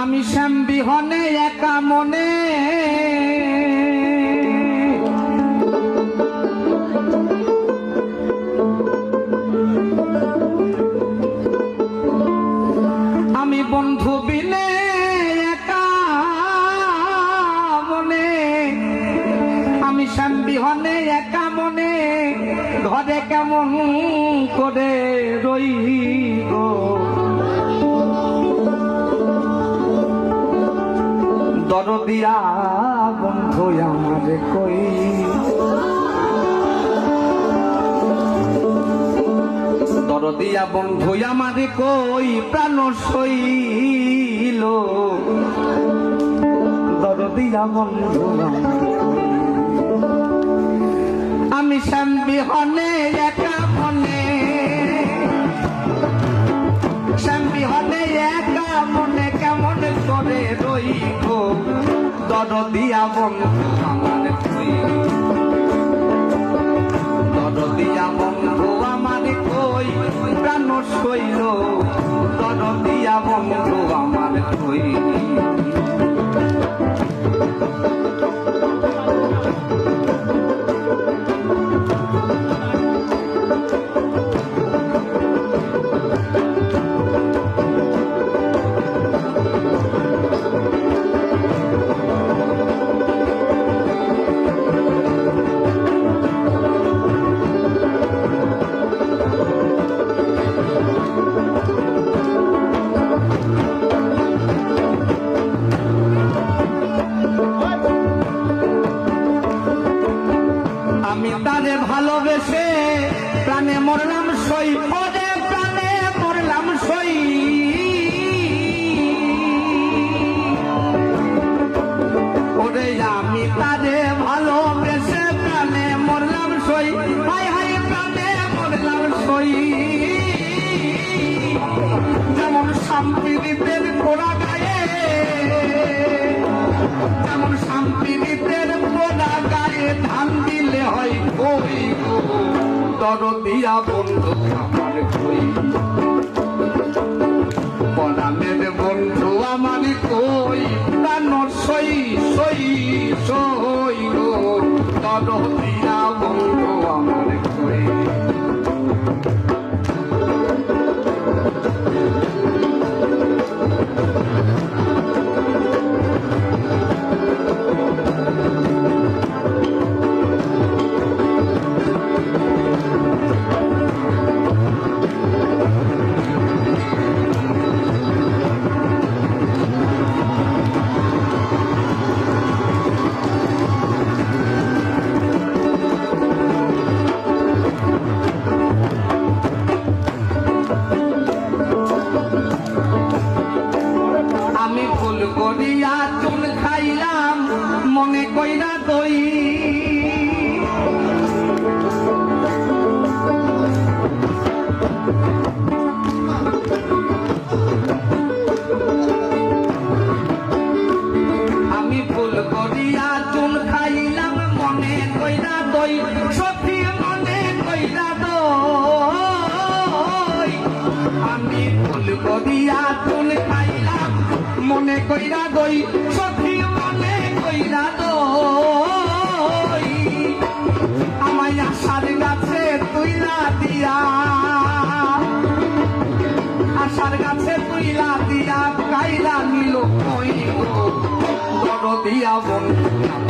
আমি শ্যাম বিহনে একা মনে। আমি বন্ধু বিনে একা মনে। আমি শ্যাম বিহনে একা মনে। ঘরে কেমন করে রই গো দরদিয়া বন্ধু আমার কই? দরদিয়া বন্ধু আমার কই? প্রাণ সইল। দরদিয়া বন্ধু। আমি শ্যাম বিহনে একা মনে রইব দরদিয়া বন্ধু আমার কই দরদিয়া বন্ধু আমার কই, প্রাণ শৈল দরদিয়া বন্ধু আমার কই। আমি তারে ভালোবেসে প্রাণে মরলাম সই ওরে প্রাণে মরলাম সই ওরে আমি তারে ভালোবেসে প্রাণে মরলাম সই হাই হাই প্রাণে মরলাম সই যেমন শান্তিদের ঘোড়া গায়ে দরদিয়া করিয়া চুল খাইলাম, মনে কইরা দই। আমি ফুল করিয়া চুল খাইলাম, মনে কইরা দই। সত্যি মনে কইরা দই। আমি ফুল করিয়া চুল খাইলাম মনে কইরা দই, সখী মনে কইরা দই। আমায় আশার গাছে তুইলা দিয়া। আশার গাছে তুইলা দিয়া, কাইলা নিল কই গো দিয়া বন্ধু